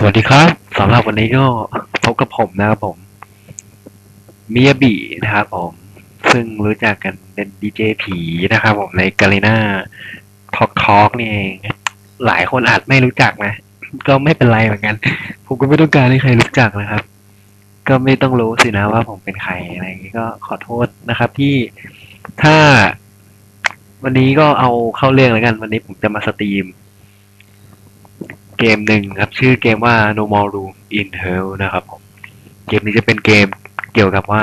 สวัสดีครับสำหรับวันนี้ก็พบกับผมนะครับผมมิยาบินะครับผม ซึ่งรู้จักกันเป็นดีเจผีนะครับผมในกาลิน่าทอกทอกนี่เอง หลายคนอาจไม่รู้จักนะ ก็ไม่เป็นไรเหมือนกัน ผมก็ไม่ต้องการให้ใครรู้จักนะครับ ก็ไม่ต้องรู้สินะว่าผมเป็นใครอะไรอย่างนี้ก็ขอโทษนะครับที่ถ้า วันนี้ก็เอาเข้าเรื่องแล้วกัน วันนี้ผมจะมาสตรีม เกมหนึ่งครับ ชื่อเกมว่า No More Room in Hell นะครับผมเกมนี้จะเป็นเกมเกี่ยวกับว่า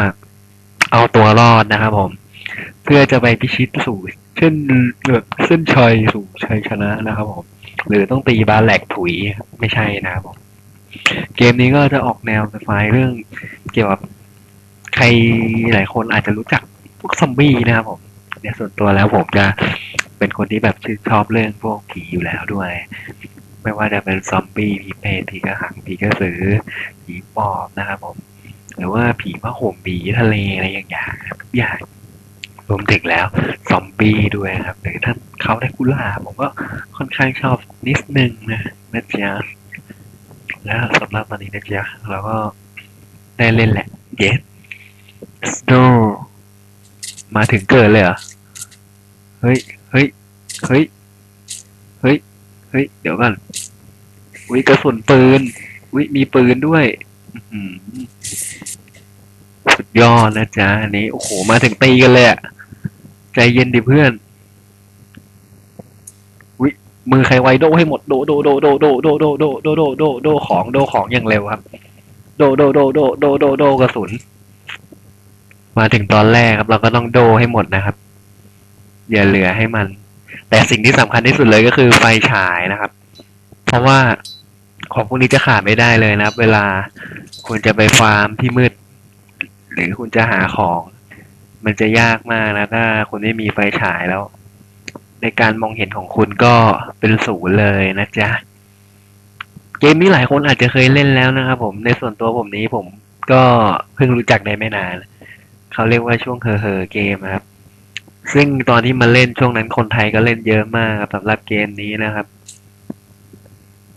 เอาตัวรอดนะครับผม เพื่อจะไปพิชิตสู่เช่นแบบเส้นชัยสู่ชัยชนะนะครับผม หรือต้องตีบาแหลกถุยไม่ใช่นะครับผม เกมนี้ก็จะออกแนวสไฟล์เรื่องเกี่ยวกับใครหลายคนอาจจะรู้จักพวกซอมบี้นะครับผมเนี่ยส่วนตัวแล้วผมจะเป็นคนที่แบบชื่นชอบเรื่องพวกผีอยู่แล้วด้วย ไม่ว่าจะเป็นซอมบี้ผีเปรตผีกระหังผีกระสือผีปอบนะครับผม หรือว่าผีผ้าห่มผีทะเลอะไรอย่างเงี้ยทุกอย่างรวมถึงแล้วซอมบี้ด้วยครับหรือท่านเขาได้กุล่าผมก็ค่อนข้างชอบนิดนึงนะนะจ๊ะแล้วสำหรับตอนนี้นะจ๊ะเราก็ได้เล่นแหละ yes snow มาถึงเกิดเลยเหรอ เฮ้ย เฮ้ย เฮ้ย เฮ้ย ฮ้ย เดี๋ยวก่อนวิกระสุนปืนวิมีปืนด้วยอื้อหือสุดยอดนะจ๊ะอันนี้โอ้โหมาถึงตีกันเลยอะใจเย็นดิเพื่อนวิมือใครไวโดให้หมดโดโดโดโดโดโดโดโดโดโดโดโดของโดของอย่างเร็วครับ โดโดโดโดโดโดโดกระสุน มาถึงตอนแรกครับ เราก็ต้องโดให้หมดนะครับ อย่าเหลือให้มัน แต่สิ่งที่สำคัญที่สุดเลยก็คือไฟฉายนะครับ เพราะว่าของพวกนี้จะขาดไม่ได้เลยนะครับ เวลาคุณจะไปฟาร์มที่มืด หรือคุณจะหาของ มันจะยากมากนะ ถ้าคุณไม่มีไฟฉายแล้ว ในการมองเห็นของคุณก็เป็นศูนย์เลยนะจ๊ะเกมนี้หลายคนอาจจะเคยเล่นแล้วนะครับผมในส่วนตัวผมนี้ผมก็เพิ่งรู้จักได้ไม่นาน เขาเรียกว่าช่วงเฮอเฮอเกมครับ ซึ่งตอนที่มาเล่นช่วงนั้นคนไทยก็เล่นเยอะมากครับสำหรับเกมนี้นะครับ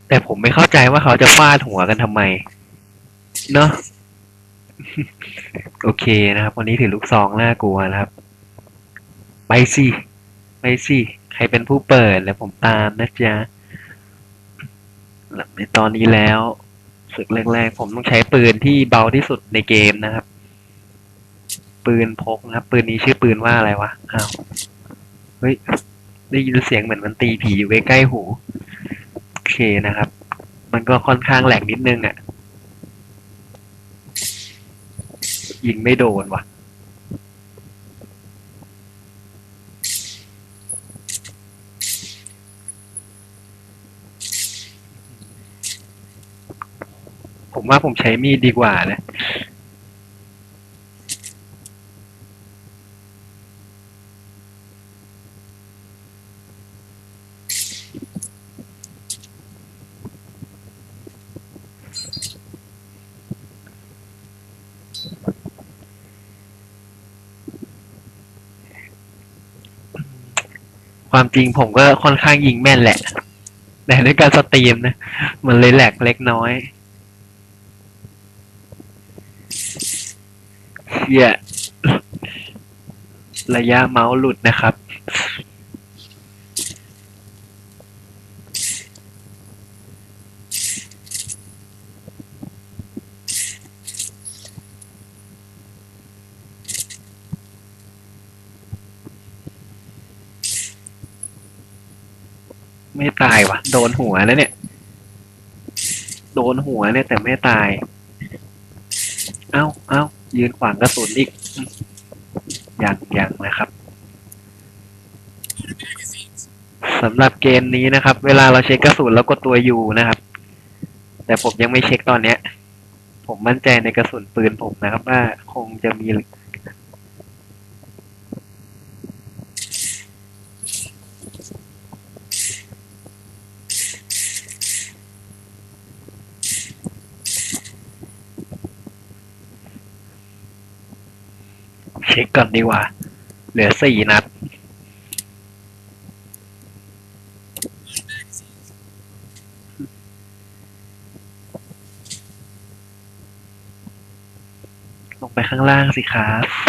แต่ผมไม่เข้าใจว่าเขาจะฟาดหัวกันทำไม เนาะโอเคนะครับ วันนี้ถือลูกซองน่ากลัวนะครับ ไปสิไปสิใครเป็นผู้เปิดแล้วผมตามนะจ๊ะในตอนนี้แล้วศึกแรกๆผมต้องใช้ปืนที่เบาที่สุดในเกมนะครับ ปืนพกนะครับ ปืนนี้ชื่อปืนว่าอะไรวะอ้าวเฮ้ยได้ยินเสียงเหมือนมันตีผีอยู่ใกล้ๆหูโอเคนะครับ มันก็ค่อนข้างแหลกนิดนึงอะ่ะ ยิงไม่โดนว่ะผมว่าผมใช้มีดดีกว่านะ ความจริงผมก็ค่อนข้างยิงแม่นแหละ แต่ด้วยการสตรีมนะ มันเลยแหลกเล็กน้อยเชี่ยระยะเมาส์หลุดนะครับ ดนหัวแล้วเนี่ย โดนหัวเนี่ยแต่ไม่ตาย เอ้าเอ้ายืนขวางกระสุนอีกอืมอย่างอย่างนะครับสำหรับเกมนี้นะครับ เวลาเราเช็คกระสุนแล้วกดตัวยูนะครับ แต่ผมยังไม่เช็คตอนเนี้ย ผมมั่นใจในกระสุนปืนผมนะครับ ว่าคงจะมี ช็คก่อนดีกว่า เหลือสี่นัด ลงไปข้างล่างสิครับ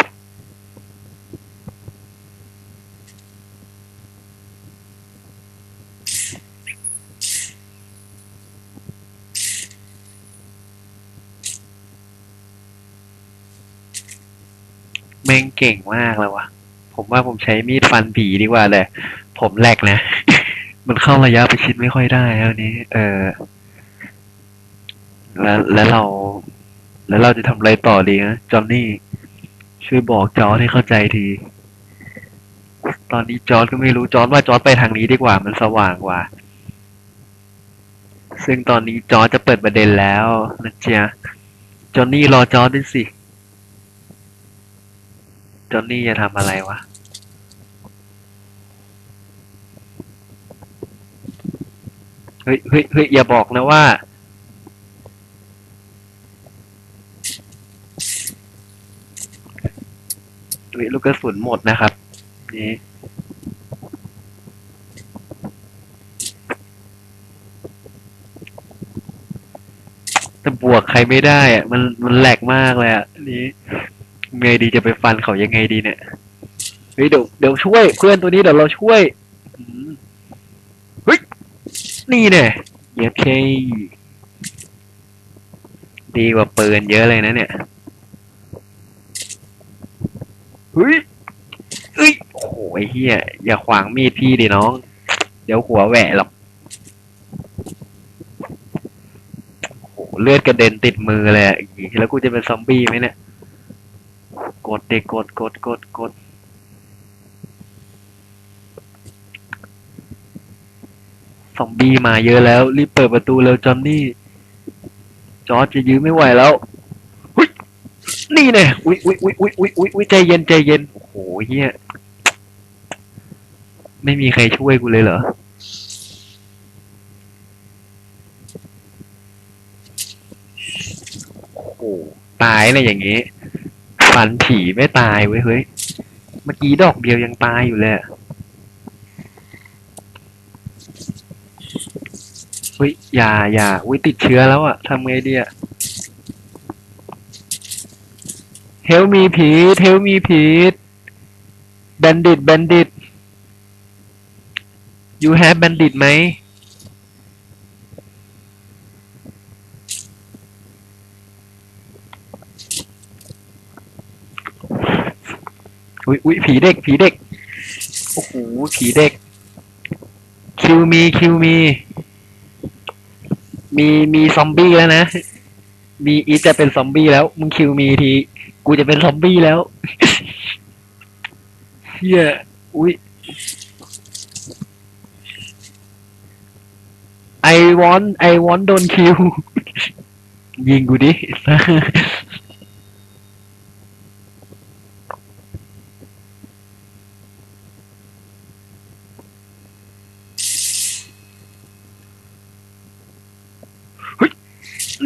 แม่งเก่งมากเลยวะผมว่าผมใช้มีดฟันผีดีกว่าเลยผมแหลกนะ มันเข้าระยะประชิดไม่ค่อยได้แล้วนี้ เออ แล้วแล้วเรา แล้วเราจะทำอะไรต่อดีนะจอห์นนี่ช่วยบอกจอร์ดให้เข้าใจที ตอนนี้จอร์ดก็ไม่รู้จอร์ดว่าจอร์ดไปทางนี้ดีกว่ามันสว่างกว่า ซึ่งตอนนี้จอร์ดจะเปิดประเด็นแล้วนะเจียจอห์นนี่รอจอร์ดด้วยสิ จอหนนี่จะทำอะไรวะ เฮ้ยเฮ้ยเฮ้ยอย่าบอกนะว่า ลูกกระสุนหมดนะครับ นี่แต่บวกใครไม่ได้อะมันมันแหลกมากเลยอะนี่ ไงดีจะไปฟันเขายังไงดีเนี่ยเฮ้ยเดี๋ยวเดี๋ยวช่วยเพื่อนตัวนี้เดี๋ยวเราช่วยอืมเฮ้ยนี่เนี่ยเย็บเคดีกว่าปืนเยอะเลยนะเนี่ยเฮ้ยเอ้ยโอ้โหไอ้เฮียอย่าขวางมีดพี่ดิน้อง เดี๋ยวหัวแหวะหรอกโอ้โหเลือดกระเด็นติดมือเลยอะแล้วกูจะเป็นซอมบี้ไหมเนี่ย กดเด็กกดกดกดกดซอมบี้มาเยอะแล้ว รีบเปิดประตูเร็วจอนนี่ จอร์จจะยื้อไม่ไหวแล้วนี่แน่อุ้ยอุ้ยอุ้ยอุ้ยอุ้ยอุ้ยอุ้ยใจเย็นใจเย็น โอ้โหเฮียไม่มีใครช่วยกูเลยเหรอ โอ้โห ตายเลยอย่างงี้ ฟันผีไม่ตายเว้ยเฮ้ย เมื่อกี้ดอกเดียวยังตายอยู่เลยเฮ้ยอย่าอย่าอุ้ยติดเชื้อแล้วอะทำไงดีอะเฮลมีผีเฮลมีผีแบนดิตแบนดิต you have bandit ไหม อุ้ยอุ้ยผีเด็ก ผีเด็ก โอ้โห ผีเด็ก คิวมีคิวมี มีมีซอมบี้แล้วนะ มีอีจะเป็นซอมบี้แล้ว มึงคิวมีที กูจะเป็นซอมบี้แล้วเฮียอุ้ย I want I want โดนคิว ยิงกูดิ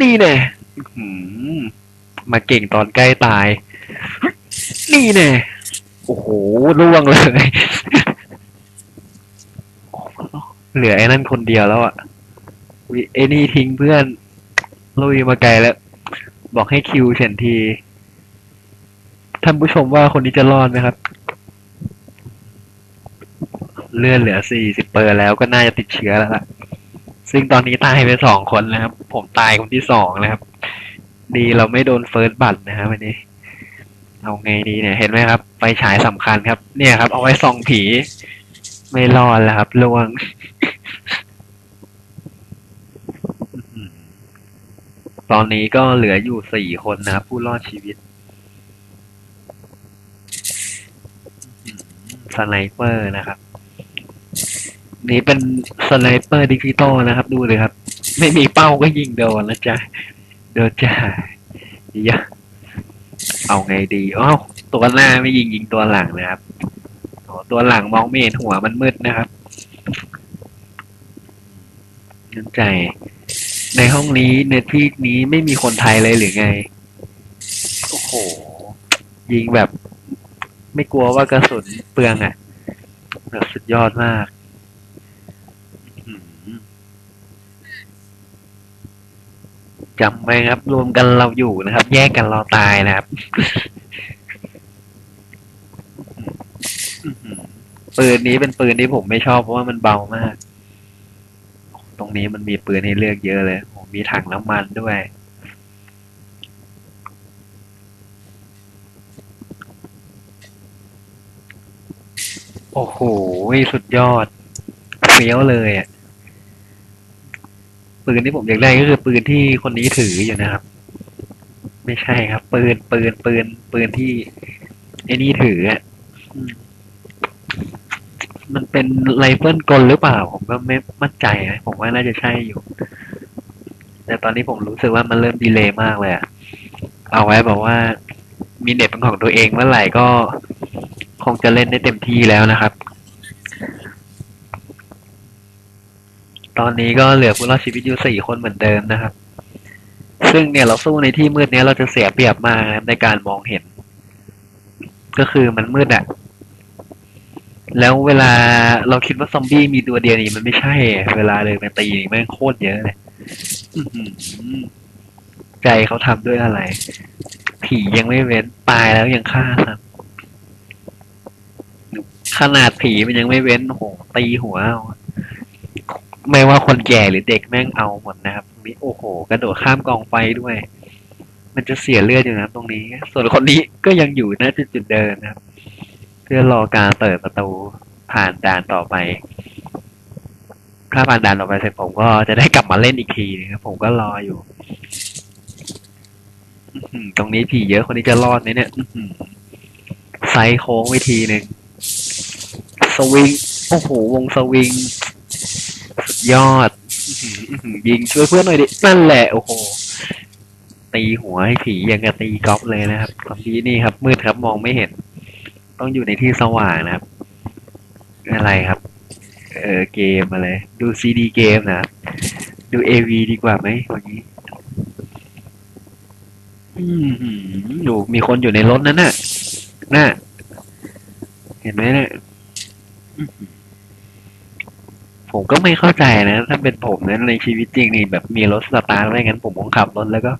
นี่แน่อื้อหือมาเก่งตอนใกล้ตาย นี่แน่โอ้โหล่วงเลย เหลือไอ้นั่นคนเดียวแล้วอะอุ๊ยไอ้นี่ทิ้งเพื่อน ลุยมาไกลแล้ว บอกให้คิวเฉนที ท่านผู้ชมว่าคนนี้จะรอดไหมครับ เลื่อนเหลือสี่สิบเปอร์แล้วก็น่าจะติดเชื้อแล้วล่ะ ซึ่งตอนนี้ตายไปสองคนนะครับ ผมตายคนที่สองนะครับ ดีเราไม่โดนเฟิร์สบัตนะครับวันนี้ เอาไงดีเนี่ย เห็นไหมครับ ไฟฉายสำคัญครับ เนี่ยครับ เอาไว้ส่องผี ไม่รอดแล้วครับลวงตอนนี้ก็เหลืออยู่สี่คนนะครับ ผู้รอดชีวิตสไนเปอร์นะครับ นี่เป็นสไนเปอร์ดิจิตอลนะครับ ดูเลยครับ ไม่มีเป้าก็ยิงโดนนะจ๊ะโดนจ้าเยะเอาไงดีอ้าวตัวหน้าไม่ยิงยิงตัวหลังนะครับโอ้ตัวหลังมองไม่เห็นหัวมันมืดนะครับน้ำใจ ในห้องนี้ในที่นี้ไม่มีคนไทยเลยหรือไง โอ้โห ยิงแบบ ไม่กลัวว่ากระสุนเปลืองอะ่ะแบบสุดยอดมาก จำไว้ครับ รวมกันเราอยู่นะครับ แยกกันเราตายนะครับปืนนี้เป็นปืนที่ผมไม่ชอบเพราะว่ามันเบามาก ตรงนี้มันมีปืนให้เลือกเยอะเลยผมมีถังน้ำมันด้วย โอ้โห สุดยอดเฟี้ยวเลยอะ ปืนที่ผมอยากได้ก็คือปืนที่คนนี้ถืออยู่นะครับ ไม่ใช่ครับ ปืนปืนปืนปืนที่ไอ้นี่ถืออะมมันเป็นไรเฟิลกลหรือเปล่า ผมก็ไม่มั่นใจนะผมว่าน่าจะใช่อยู่ แต่ตอนนี้ผมรู้สึกว่ามันเริ่มดีเลย์มากเลยอะเอาไว้บอกว่า มีเน็ตเป็นของตัวเองเมื่อไหร่ก็ คงจะเล่นได้เต็มที่แล้วนะครับ ตอนนี้ก็เหลือผู้รอดชีวิตอยู่สี่คนเหมือนเดิมนะครับ ซึ่งเนี่ยเราสู้ในที่มืดเนี้ยเราจะเสียเปรียบมากในการมองเห็น ก็คือมันมืดอะแล้วเวลาเราคิดว่าซอมบี้มีตัวเดียวนี่มันไม่ใช่ เวลาเลยมาตีนี่แม่งโคตรเยอะเลยใจเขาทำด้วยอะไร ผียังไม่เว้นตายแล้วยังฆ่าครับขนาดผีมันยังไม่เว้นโอ้โหตีหัวเอา ไม่ว่าคนแก่หรือเด็กแม่งเอาหมดนะครับมีโอ้โห กระโดดข้ามกองไฟด้วย มันจะเสียเลือดอยู่นะตรงนี้ ส่วนคนนี้ก็ยังอยู่ณจุดจุดเดิมนะครับ เพื่อรอการเปิดประตูผ่านด่านต่อไป ถ้าผ่านด่านต่อไปเสร็จผมก็จะได้กลับมาเล่นอีกทีนะครับผมก็รออยู่ตรงนี้ผีเยอะคนนี้จะรอดไหมเนี่ยไซโค้งไปทีหนึ่งสวิงโอ้โหวงสวิง ยอดอื้อหืออื้อหือยิงช่วยเพื่อนหน่อยดินั่นแหละโอ้โหตีหัวให้ผีอย่างกับตีกอล์ฟเลยนะครับตอนนี้นี่ครับ มืดครับมองไม่เห็น ต้องอยู่ในที่สว่างนะครับ อะไรครับ เออเกมอะไร ดูซีดีเกมนะครับดูเอวีดีกว่าไหมวันนี้อืมหืมอยู่มีคนอยู่ในรถนั้นน่ะ น่ะ เห็นไหมเนี่ยอื้อหือ ผมก็ไม่เข้าใจนะ ถ้าเป็นผมนั้นในชีวิตจริงนี่แบบมีรถสตาร์ทไว้งั้นผมคงขับรถแล้วก็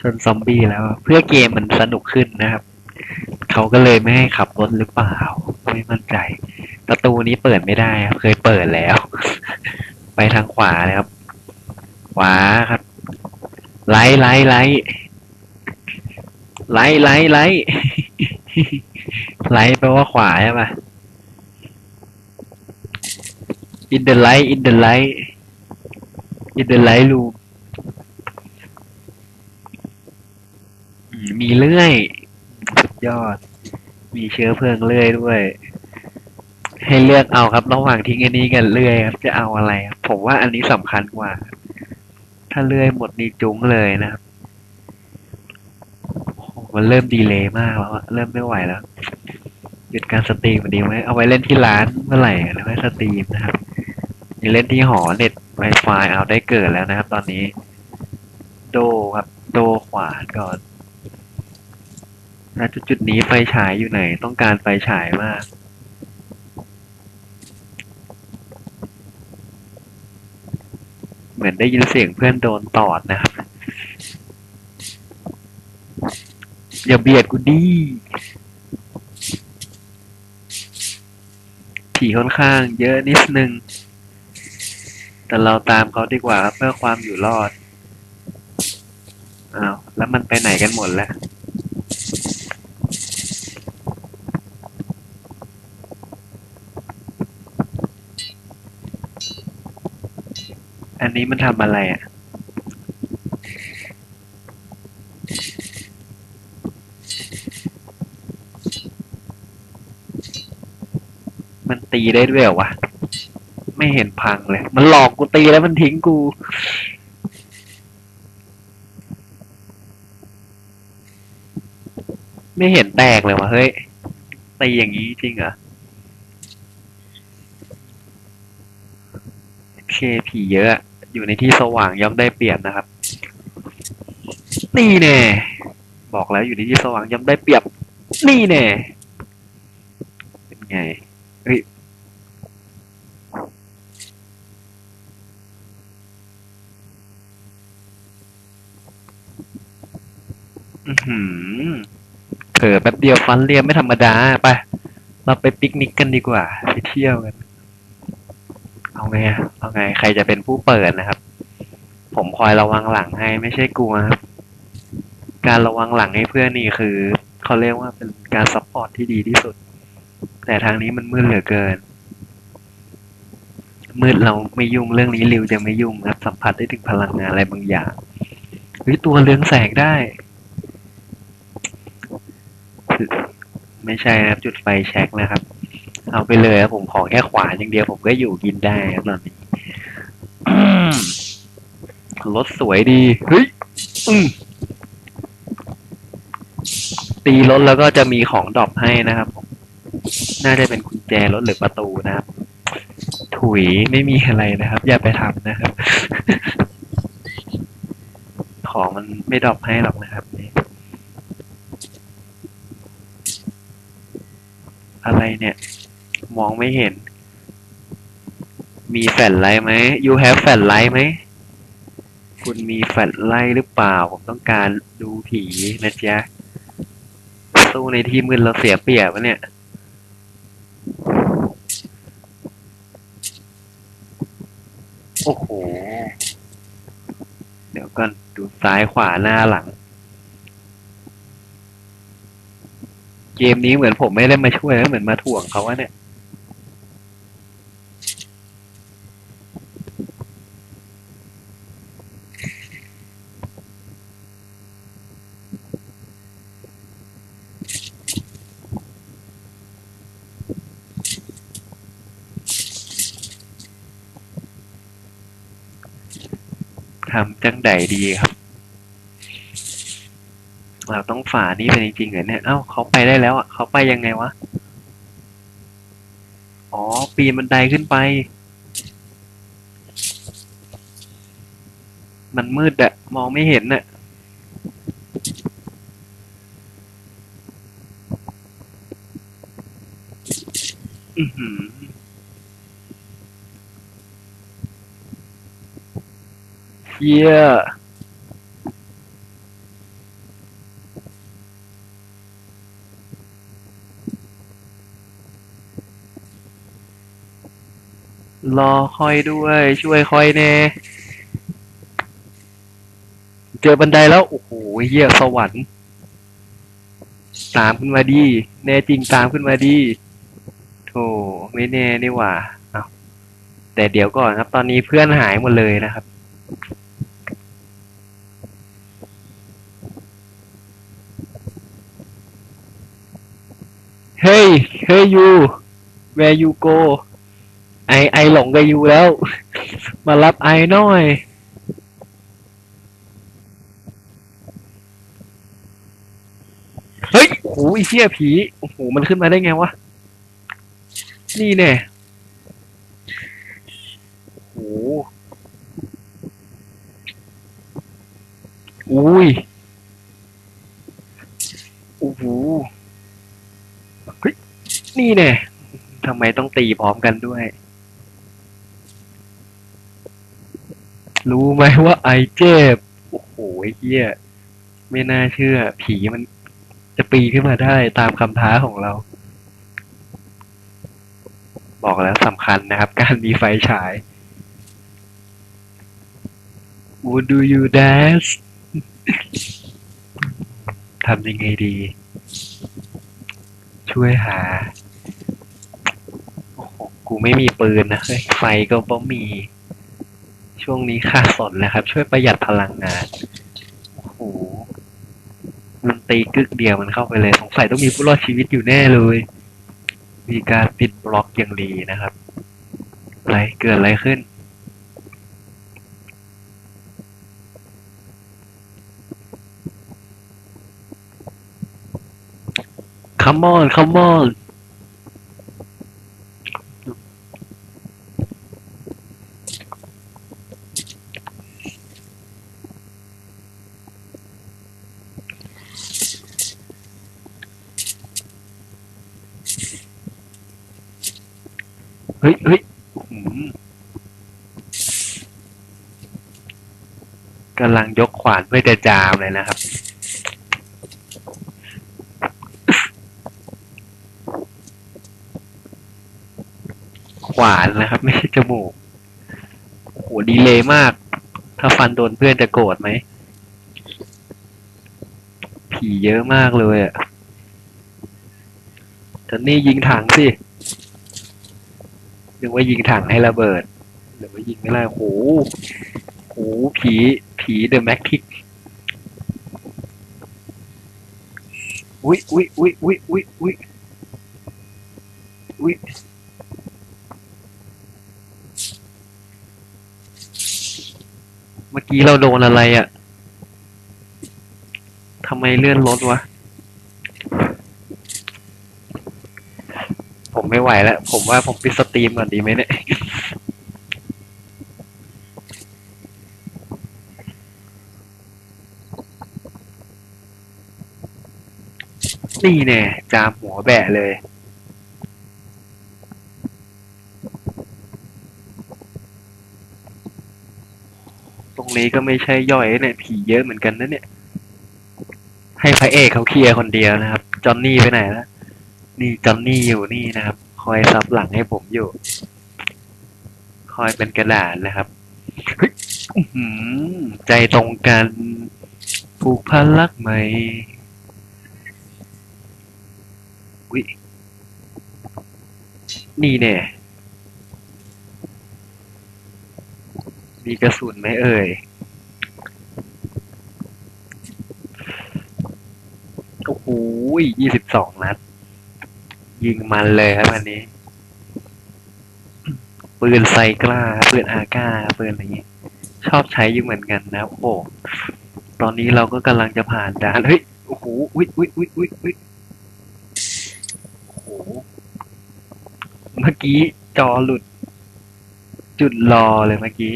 ชนซอมบี้แล้ว เพื่อเกมมันสนุกขึ้นนะครับเขาก็เลยไม่ให้ขับรถหรือเปล่า ไม่มั่นใจ ประตูนี้เปิดไม่ได้ครับ เคยเปิดแล้ว ไปทางขวานะครับ ขวาครับ ไล่ไล่ไล่ไล่ไล่ไล่ไล่แปลว่าขวาใช่ปะ in the light in the light in the light room มีเลื่อย สุดยอด มีเชื้อเพลิงเลื่อยด้วย ให้เลือกเอาครับ ระหว่างทิ้งอันนี้กันเลื่อยครับ จะเอาอะไรครับผมว่าอันนี้สำคัญกว่า ถ้าเลื่อยหมดนี่จุ้งเลยนะครับโอ้มันเริ่มดีเลย์มากแล้วเริ่มไม่ไหวแล้วหยุดการสตรีมดีไหมเอาไว้เล่นที่ร้านเมื่อไหร่แล้วค่อยสตรีมนะครับ มีเล่นที่หอเน็ต Wi-Fi เอาได้เกิดแล้วนะครับ ตอนนี้ โดครับ โดขวาก่อนณจุดจุดนี้ไฟฉายอยู่ไหน ต้องการไฟฉายมากเหมือนได้ยินเสียงเพื่อนโดนตอดนะครับ อย่าเบียดกูดีผีค่อนข้างเยอะนิดนึง แต่เราตามเขาดีกว่าเพื่อความอยู่รอดอ้าวแล้วมันไปไหนกันหมดแล้วอันนี้มันทำอะไรอะมันตีได้ด้วยเหรอวะ ไม่เห็นพังเลย มันหลอกกูตีแล้วมันทิ้งกู ไม่เห็นแตกเลยวะเฮ้ยตีอย่างนี้จริงเหรอเคผีเยอะ อยู่ในที่สว่างย่อมได้เปรียบนะครับ นี่แน่บอกแล้วอยู่ในที่สว่างย่อมได้เปรียบ นี่แน่เป็นไง หือเผลอแป๊บเดียวฟันเรียมไม่ธรรมดาไป เราไปปิกนิกกันดีกว่า ไปเที่ยวกัน เอาไงอะเอาไง ใครจะเป็นผู้เปิดนะครับ ผมคอยระวังหลังให้ไม่ใช่กลัวครับ การระวังหลังให้เพื่อนนี่คือเขาเรียกว่าเป็นการซัพพอร์ตที่ดีที่สุด แต่ทางนี้มันมืดเหลือเกิน มืดเราไม่ยุ่งเรื่องนี้ริวจะไม่ยุ่งครับ สัมผัสได้ถึงพลังงานอะไรบางอย่างเฮ้ยตัวเรืองแสงได้ ไม่ใช่นะครับจุดไฟแช็กนะครับ เอาไปเลยครับผมขอแค่ขวานอย่างเดียวผมก็อยู่กินได้ครับตอนนี้รถสวยดี เฮ้ยตีรถแล้วก็จะมีของดรอปให้นะครับผมน่าจะเป็นกุญแจรถหรือประตูนะครับ ถุยไม่มีอะไรนะครับ อย่าไปทำนะครับ ของมันไม่ดรอปให้หรอกนะครับนี่ อะไรเนี่ย มองไม่เห็น มีแฟลไลท์ไหม you have แฟลไลท์ไหม คุณมีแฟลไลท์หรือเปล่า ผมต้องการดูผีนะจ๊ะสู้ในที่มืดเราเสียเปรียบวะเนี่ยโอ้โห เดี๋ยวก่อนดูซ้ายขวาหน้าหลัง กมนี้เหมือนผมไม่ได้มาช่วยนะเหมือนมาถ่วงเขาว่าเนี่ย ทำจังใดดีครับ เราต้องฝ่านี่เป็นจริงๆเหรอเนี่ย เอ้าเขาไปได้แล้วอะเขาไปยังไงวะ อ๋อ ปีนบันไดขึ้นไป มันมืดอะมองไม่เห็นอะอือหือเฮีย รอคอยด้วย ช่วยคอยแน่เจอบันไดแล้ว โอ้โหเฮียสวรรค์ตามขึ้นมาดีแน่จริงตามขึ้นมาดีโธ่ไม่แน่นี่หว่าเอาแต่เดี๋ยวก่อนครับ ตอนนี้เพื่อนหายหมดเลยนะครับ เฮ้ยเฮ้ยยู where you go ไอไอหลงกับยูแล้ว มารับไอหน่อยเฮ้ยโอ้โหไอเหี้ยผีโอ้โหมันขึ้นมาได้ไงวะ นี่แน่โอ้โหอุ้ยโอ้โหเฮ้ยนี่แน่ทำไมต้องตีพร้อมกันด้วย รู้ไหมว่าไอเจ็บ โอ้โหเหี้ยไม่น่าเชื่อ ผีมันจะปีนขึ้นมาได้ตามคำท้าของเรา บอกแล้วสำคัญนะครับ การมีไฟฉาย Would do you dance ทำยังไงดี ช่วยหา โอ้โห กูไม่มีปืนนะไฟก็บ่มี ช่วงนี้ค่าสนนะครับ ช่วยประหยัดพลังงานโอ้โหมันตีกึกเดียวมันเข้าไปเลย สงสัยต้องมีผู้รอดชีวิตอยู่แน่เลย มีการปิดบล็อกอย่างดีนะครับอะไรเกิดอะไรขึ้น come on come on เฮ้ วานเพื่อจะจามเลยนะครับ ขวานนะครับ ไม่ใช่จมูกโหดีเลยมาก ถ้าฟันโดนเพื่อนจะโกรธไหม ผีเยอะมากเลยอะทนนี่ยิงถังสินึกว่ายิงถังให้ระเบิดหรือว่ายิงไม่ได้โห หผีผีเดอะแม็กทิกอุ้ยอุ้ยอุ้ยอุ้ยอุ้ยอุ้ยอุ้ยเมื่อกี้เราโดนอะไรอะทำไมเลื่อนรถวะ ผมไม่ไหวแล้ว ผมว่าผมปิดสตรีมก่อนดีไหมเนี่ย นี่แน่จามหัวแบะเลยตรงนี้ก็ไม่ใช่ย่อยเนี่ย ผีเยอะเหมือนกันนะเนี่ย ให้พระเอกเขาเคลียร์คนเดียวนะครับ จอนนี่ไปไหนแล้วนี่จอนนี่อยู่นี่นะครับ คอยซับหลังให้ผมอยู่ คอยเป็นกระดาษนะครับเฮ้ยใจตรงกันผูกพันรักไหม วินี่เนี่ยมีกระสุนไหมเอ่ยโอ้โหยี่สิบสองนัด ยิงมันเลยครับอันนี้ ปืนไซกล้า ปืนอาก้า ปืนอะไรอย่างงี้ย ชอบใช้อยู่เหมือนกันนะ โอ้โห ตอนนี้เราก็กำลังจะผ่านด่าน เฮ้ย โอ้โหวิวิวิวิวิอ้โห เมื่อกี้จอหลุด จุดรอเลยเมื่อกี้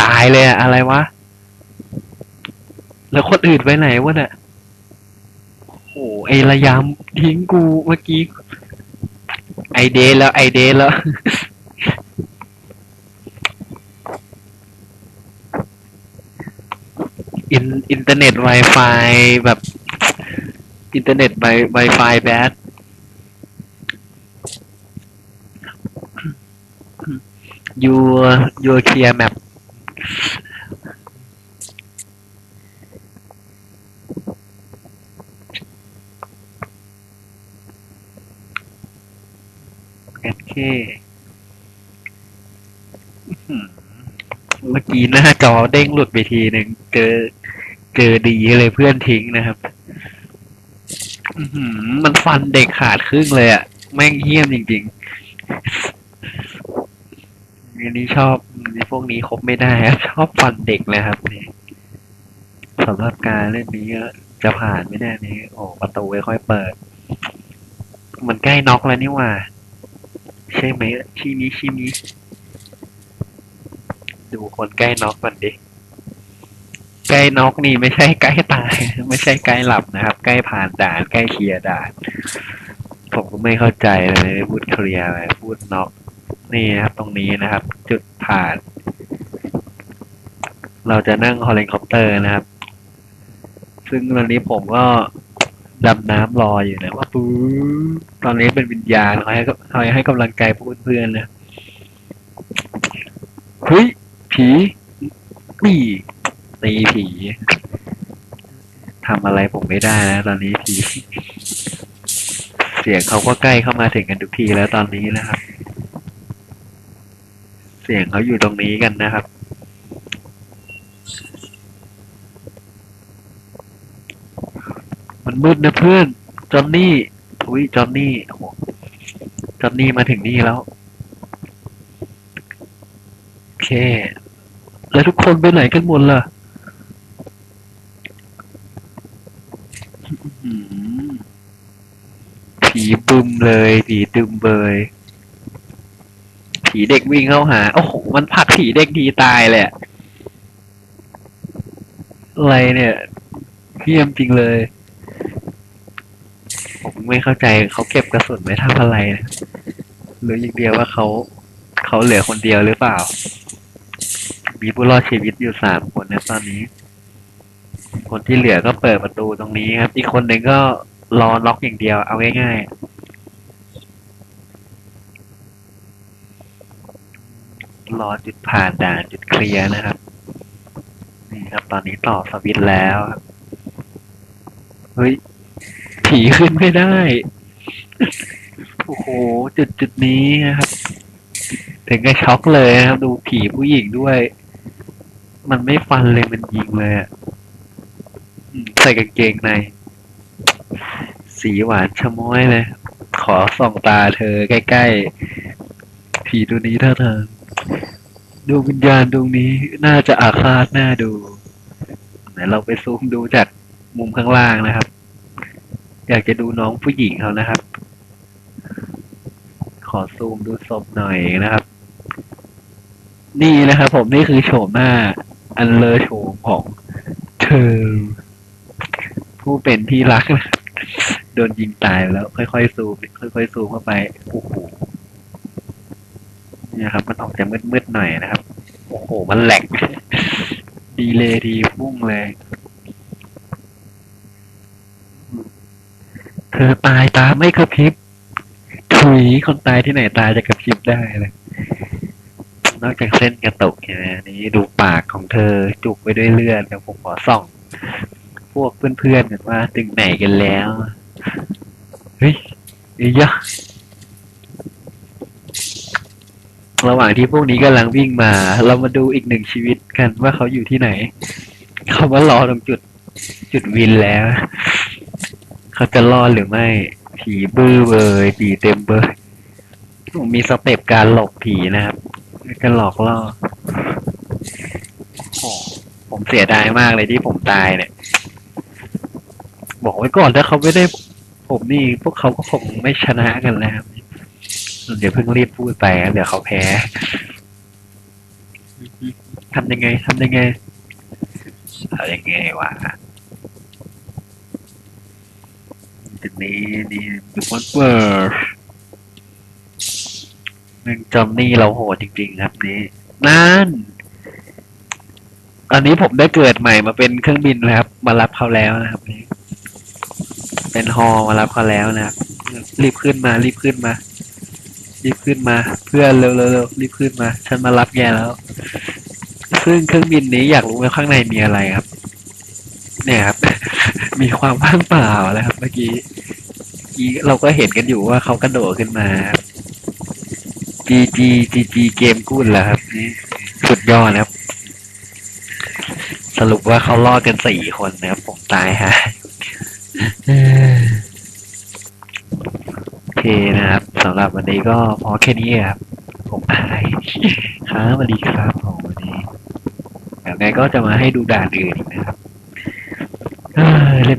ตายเลยอะอะไรวะ แล้วคนอื่นไปไหนวะเนี่ยโอ้ไอระยำทิ้งกูเมื่อกี้ ไอเดแล้วไอเดแล้ว อินเทอร์เน็ต Wi-Fi แบบอินเทอร์เน็ต Wi- Wi-Fi แบด your your clear map แอเคเมื่อกี้หน้าจอเด้งหลุดไปทีหนึ่งเจอ เจอดีเลยเพื่อนทิ้งนะครับมันฟันเด็กขาดครึ่งเลยอะแม่งเหี้ยมจริงๆอันนี้ชอบพวกนี้คบไม่ได้ครับชอบฟันเด็กเลยครับนี่สำหรับการเล่นนี้จะผ่านไม่ได้นี่โอ้ประตูไม่ค่อยเปิด มันใกล้น็อกแล้วนี่ว่า ใช่ไหมชิมิชิมิดูคนใกล้น็อกก่อนดิ ใกล้นอกนี่ไม่ใช่ใกล้ตาย ไม่ใช่ใกล้หลับนะครับ ใกล้ผ่านด่านใกล้เคลียร์ด่าน ผมก็ไม่เข้าใจเลยพูดเคลียร์ไปพูดนอกนี่นะครับ ตรงนี้นะครับ จุดผ่าน เราจะนั่งเฮลิคอปเตอร์นะครับ ซึ่งตอนนี้ผมก็ดำน้ำรออยู่นะว่าปู๊ดตอนนี้เป็นวิญญาณคอยให้คอยให้กำลังใจพวกเพื่อนๆนะเฮ้ยผีนี่ ตีผีทำอะไรผมไม่ได้แล้วตอนนี้ผีเสียงเขาก็ใกล้เข้ามาถึงกันทุกทีแล้วตอนนี้นะครับ เสียงเขาอยู่ตรงนี้กันนะครับ มันมืดนะเพื่อนจอนนี่อุ้ยจอนนี่โอ้โหจอนนี่มาถึงนี่แล้วโอเค แล้วทุกคนไปไหนกันหมดล่ะอื้อหือ ผีบึมเลย ผีตึมเบยผีเด็กวิ่งเข้าหา โอ้โห มันผักผีเด็กทีตายเลยอะอะไรเนี่ยเพี้ยมจริงเลย ผมไม่เข้าใจเขาเก็บกระสุนไว้ทำอะไรนะหรืออย่างเดียวว่าเขา เขาเหลือคนเดียวหรือเปล่า มีผู้รอดชีวิตอยู่สามคนนะตอนนี้ คนที่เหลือก็เปิดประตูตรงนี้ครับ อีกคนหนึ่งก็ รอล็อกอย่างเดียว เอาง่ายๆ รอจุดผ่านด่านจุดเคลียร์นะครับ นี่ครับ ตอนนี้ต่อสวิตแล้วเฮ้ย ผีขึ้นไม่ได้ โอ้โห จุดจุดนี้นะครับ ถึงกับช็อกเลยนะครับ ดูผีผู้หญิงด้วย มันไม่ฟันเลยมันยิงเลยอะใส่กางเกงใน สีหวานชะม้อยเลย ขอส่องตาเธอใกล้ๆ ผีตัวนี้ท่าทางดวงวิญญาณดวงนี้น่าจะอาฆาตน่าดูไหนเราไปซูมดูจากมุมข้างล่างนะครับ อยากจะดูน้องผู้หญิงเขานะครับ ขอซูมดูศพหน่อยนะครับ นี่นะครับผมนี่คือโฉมหน้า อันเลอโฉมของเธอผู้เป็นที่รักนะ โดนยิงตายแล้ว ค่อยๆซูมค่อยๆซูมเข้าไปโอ้โหเนี่ยครับ มันออกจะมืดๆหน่อยนะครับ โอ้โห มันแหลก ดีเลยดีพุ่งเลย เธอตายตาไม่กระพริบถุยคนตายที่ไหนตายจะกระพริบได้เลย นอกจากเส้นกระตุกใช่ไหมอันนี้ดูปากของเธอจุกไปด้วยเลือดเดี๋ยวผมขอส่อง พวกเพื่อนๆกันว่าถึงไหนกันแล้ว อ้ยยะระหว่างที่พวกนี้กำลังวิ่งมา เรามาดูอีกหนึ่งชีวิตกันว่าเขาอยู่ที่ไหน เขามารอตรงจุดจุดวินแล้ว เขาจะรอดหรือไม่ ผีบื้อเบยผีเต็มเบยมีสเต็ปการหลอกผีนะครับการหลอกล่อผมเสียดายมากเลยที่ผมตายเนี่ย บอกไว้ก่อนถ้าเขาไม่ได้ ผมนี่พวกเขาก็คงไม่ชนะกันแล้วครับ เดี๋ยวเพิ่งรีบพูดไปเดี๋ยวเขาแพ้ทำยังไงทำยังไงทำยังไงวะจุดนี้นี่ดูมันเปิดนึงจอมนี่เราโหดจริง ๆ ครับนี่นั่นอันนี้ผมได้เกิดใหม่มาเป็นเครื่องบินนะครับ มารับเขาแล้วนะครับนี่ เป็นฮอมารับเขาแล้วนะครับรีบขึ้นมา รีบขึ้นมา รีบขึ้นมา เพื่อนเร็วเร็วเร็วรีบขึ้นมา ฉันมารับแกแล้ว ซึ่งเครื่องบินนี้อยากรู้ว่าข้างในมีอะไรครับ เนี่ยครับ มีความว่างเปล่าแล้วครับ เมื่อกี้เมื่อกี้เราก็เห็นกันอยู่ว่าเขากระโดดขึ้นมาจีจีจีจีเกมกุ้นแหละครับนี่สุดยอดนะครับ สรุปว่าเขารอดกันสี่คนนะครับผมตายฮะ โอเคนะครับสำหรับวันนี้ก็พอแค่นี้ครับ ผมอายครับสวัสดีครับผมวันนี้เดี๋ยวไงก็จะมาให้ดูด่านอื่นนะครับเล่น